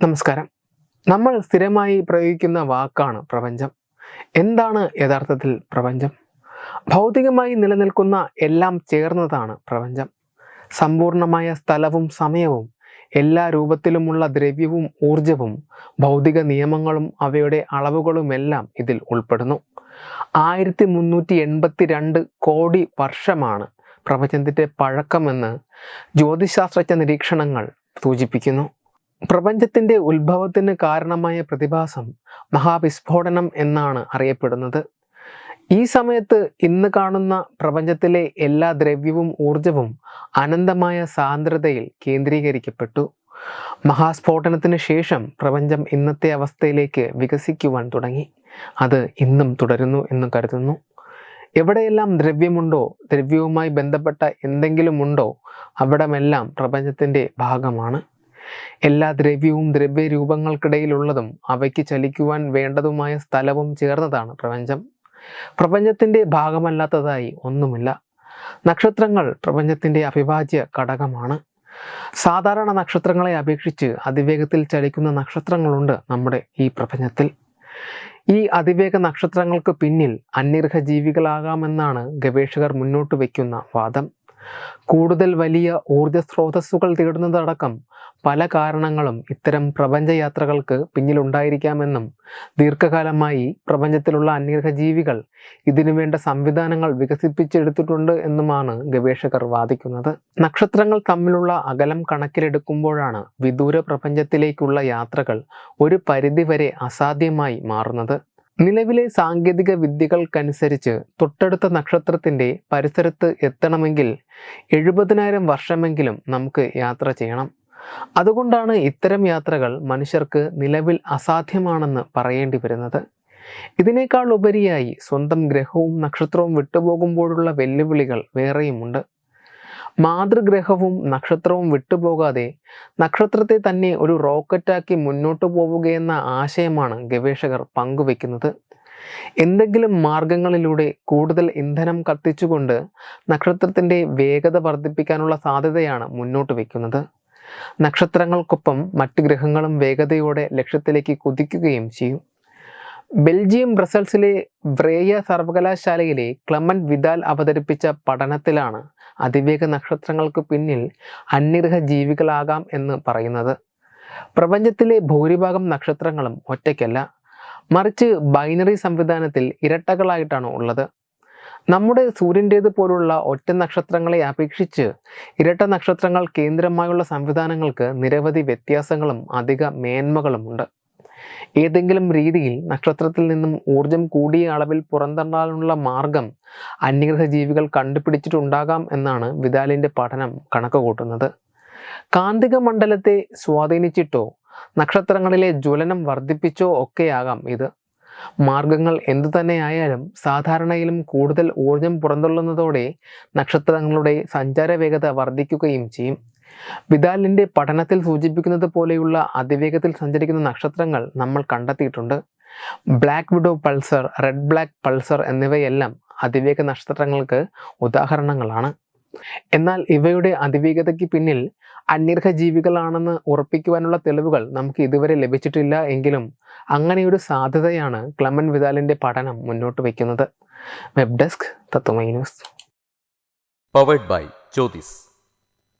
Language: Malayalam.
നമസ്കാരം. നമ്മൾ സ്ഥിരമായി പ്രയോഗിക്കുന്ന വാക്കാണ് പ്രപഞ്ചം. എന്താണ് യഥാർത്ഥത്തിൽ പ്രപഞ്ചം? ഭൗതികമായി നിലനിൽക്കുന്ന എല്ലാം ചേർന്നതാണ് പ്രപഞ്ചം. സമ്പൂർണമായ സ്ഥലവും സമയവും എല്ലാ രൂപത്തിലുമുള്ള ദ്രവ്യവും ഊർജവും ഭൗതിക നിയമങ്ങളും അവയുടെ അളവുകളുമെല്ലാം ഇതിൽ ഉൾപ്പെടുന്നു. ആയിരത്തി മുന്നൂറ്റി എൺപത്തി രണ്ട് കോടി വർഷമാണ് പ്രപഞ്ചത്തിന്റെ പഴക്കമെന്ന് ജ്യോതിശാസ്ത്രജ്ഞ നിരീക്ഷണങ്ങൾ സൂചിപ്പിക്കുന്നു. പ്രപഞ്ചത്തിന്റെ ഉത്ഭവത്തിന് കാരണമായ പ്രതിഭാസം മഹാവിസ്ഫോടനം എന്നാണ് അറിയപ്പെടുന്നത്. ഈ സമയത്ത് ഇന്ന് കാണുന്ന പ്രപഞ്ചത്തിലെ എല്ലാ ദ്രവ്യവും ഊർജവും അനന്തമായ സാന്ദ്രതയിൽ കേന്ദ്രീകരിക്കപ്പെട്ടു. മഹാസ്ഫോടനത്തിന് ശേഷം പ്രപഞ്ചം ഇന്നത്തെ അവസ്ഥയിലേക്ക് വികസിക്കുവാൻ തുടങ്ങി. അത് ഇന്നും തുടരുന്നു എന്ന് കരുതുന്നു. എവിടെയെല്ലാം ദ്രവ്യമുണ്ടോ ദ്രവ്യവുമായി ബന്ധപ്പെട്ട എന്തെങ്കിലും ഉണ്ടോ അവിടമെല്ലാം പ്രപഞ്ചത്തിന്റെ ഭാഗമാണ്. എല്ലാ ദ്രവ്യവും ദ്രവ്യരൂപങ്ങൾക്കിടയിലുള്ളതും അവയ്ക്ക് ചലിക്കുവാൻ വേണ്ടതുമായ സ്ഥലവും ചേർന്നതാണ് പ്രപഞ്ചം. പ്രപഞ്ചത്തിന്റെ ഭാഗമല്ലാത്തതായി ഒന്നുമില്ല. നക്ഷത്രങ്ങൾ പ്രപഞ്ചത്തിന്റെ അവിഭാജ്യ ഘടകമാണ്. സാധാരണ നക്ഷത്രങ്ങളെ അപേക്ഷിച്ച് അതിവേഗത്തിൽ ചലിക്കുന്ന നക്ഷത്രങ്ങളുണ്ട് നമ്മുടെ ഈ പ്രപഞ്ചത്തിൽ. ഈ അതിവേഗ നക്ഷത്രങ്ങൾക്ക് പിന്നിൽ അന്യർഹ ജീവികളാകാമെന്നാണ് ഗവേഷകർ മുന്നോട്ട് വയ്ക്കുന്ന വാദം. കൂടുതൽ വലിയ ഊർജ സ്രോതസ്സുകൾ തേടുന്നതടക്കം പല കാരണങ്ങളും ഇത്തരം പ്രപഞ്ചയാത്രകൾക്ക് പിന്നിലുണ്ടായിരിക്കാമെന്നും ദീർഘകാലമായി പ്രപഞ്ചത്തിലുള്ള അന്യഗ്രഹജീവികൾ ജീവികൾ ഇതിനു വേണ്ട സംവിധാനങ്ങൾ വികസിപ്പിച്ചെടുത്തിട്ടുണ്ട് എന്നുമാണ് ഗവേഷകർ വാദിക്കുന്നത്. നക്ഷത്രങ്ങൾ തമ്മിലുള്ള അകലം കണക്കിലെടുക്കുമ്പോഴാണ് വിദൂര പ്രപഞ്ചത്തിലേക്കുള്ള യാത്രകൾ ഒരു പരിധിവരെ അസാധ്യമായി മാറുന്നത്. നിലവിലെ സാങ്കേതിക വിദ്യകൾക്കനുസരിച്ച് തൊട്ടടുത്ത നക്ഷത്രത്തിന്റെ പരിസരത്ത് എത്തണമെങ്കിൽ എഴുപതിനായിരം വർഷമെങ്കിലും നമുക്ക് യാത്ര ചെയ്യണം. അതുകൊണ്ടാണ് ഇത്തരം യാത്രകൾ മനുഷ്യർക്ക് നിലവിൽ അസാധ്യമാണെന്ന് പറയേണ്ടി വരുന്നത്. ഇതിനേക്കാൾ ഉപരിയായി സ്വന്തം ഗ്രഹവും നക്ഷത്രവും വിട്ടുപോകുമ്പോഴുള്ള വെല്ലുവിളികൾ വേറെയുമുണ്ട്. മാതൃഗ്രഹവും നക്ഷത്രവും വിട്ടുപോകാതെ നക്ഷത്രത്തെ തന്നെ ഒരു റോക്കറ്റാക്കി മുന്നോട്ടു പോവുകയെന്ന ആശയമാണ് ഗവേഷകർ പങ്കുവെക്കുന്നത് എന്തെങ്കിലും മാർഗങ്ങളിലൂടെ കൂടുതൽ ഇന്ധനം കത്തിച്ചുകൊണ്ട് നക്ഷത്രത്തിന്റെ വേഗത വർദ്ധിപ്പിക്കാനുള്ള സാധ്യതയാണ് മുന്നോട്ട് വയ്ക്കുന്നത്. നക്ഷത്രങ്ങൾക്കൊപ്പം മറ്റ് ഗ്രഹങ്ങളും വേഗതയോടെ ലക്ഷ്യത്തിലേക്ക് കുതിക്കുകയും ചെയ്യും. ബെൽജിയം ബ്രസൽസിലെ വ്രേയ സർവകലാശാലയിലെ ക്ലമൻ വിദാൽ അവതരിപ്പിച്ച പഠനത്തിലാണ് അതിവേഗ നക്ഷത്രങ്ങൾക്ക് പിന്നിൽ അന്യഗ്രഹ ജീവികളാകാം എന്ന് പറയുന്നത്. പ്രപഞ്ചത്തിലെ ഭൂരിഭാഗം നക്ഷത്രങ്ങളും ഒറ്റയ്ക്കല്ല. മറിച്ച് ബൈനറി സംവിധാനത്തിൽ ഇരട്ടകളായിട്ടാണ് ഉള്ളത്. നമ്മുടെ സൂര്യന്റേത് പോലുള്ള ഒറ്റ നക്ഷത്രങ്ങളെ അപേക്ഷിച്ച് ഇരട്ട നക്ഷത്രങ്ങൾ കേന്ദ്രമായുള്ള സംവിധാനങ്ങൾക്ക് നിരവധി വ്യത്യാസങ്ങളും അധിക മേന്മകളുമുണ്ട്. ഏതെങ്കിലും രീതിയിൽ നക്ഷത്രത്തിൽ നിന്നും ഊർജം കൂടിയ അളവിൽ പുറന്തള്ളാനുള്ള മാർഗം അന്യഗ്രഹ ജീവികൾ കണ്ടുപിടിച്ചിട്ടുണ്ടാകാം എന്നാണ് വിദാലിന്റെ പഠനം കണക്ക് കൂട്ടുന്നത് കാന്തിക മണ്ഡലത്തെ സ്വാധീനിച്ചിട്ടോ നക്ഷത്രങ്ങളിലെ ജ്വലനം വർദ്ധിപ്പിച്ചോ ഒക്കെയാകാം ഇത്. മാർഗങ്ങൾ എന്തു തന്നെയായാലും സാധാരണയിലും കൂടുതൽ ഊർജം പുറന്തള്ളുന്നതോടെ നക്ഷത്രങ്ങളുടെ സഞ്ചാര വേഗത വർദ്ധിക്കുകയും ചെയ്യും. വിദാലിന്റെ പഠനത്തിൽ സൂചിപ്പിക്കുന്നത് പോലെയുള്ള അതിവേഗത്തിൽ സഞ്ചരിക്കുന്ന നക്ഷത്രങ്ങൾ നമ്മൾ കണ്ടെത്തിയിട്ടുണ്ട്. Black widow pulsar red black pulsar എന്നിവയെല്ലാം അതിവേഗ നക്ഷത്രങ്ങൾക്ക് ഉദാഹരണങ്ങളാണ്. എന്നാൽ ഇവയുടെ അതിവേഗതയ്ക്ക് പിന്നിൽ അന്യർഹ ജീവികളാണെന്ന് ഉറപ്പിക്കുവാനുള്ള തെളിവുകൾ നമുക്ക് ഇതുവരെ ലഭിച്ചിട്ടില്ല എങ്കിലും അങ്ങനെയൊരു സാധ്യതയാണ് ക്ലമൻ വിദാലിന്റെ പഠനം മുന്നോട്ട് വയ്ക്കുന്നത്. Web desk Tatwamayi news powered by Jyothis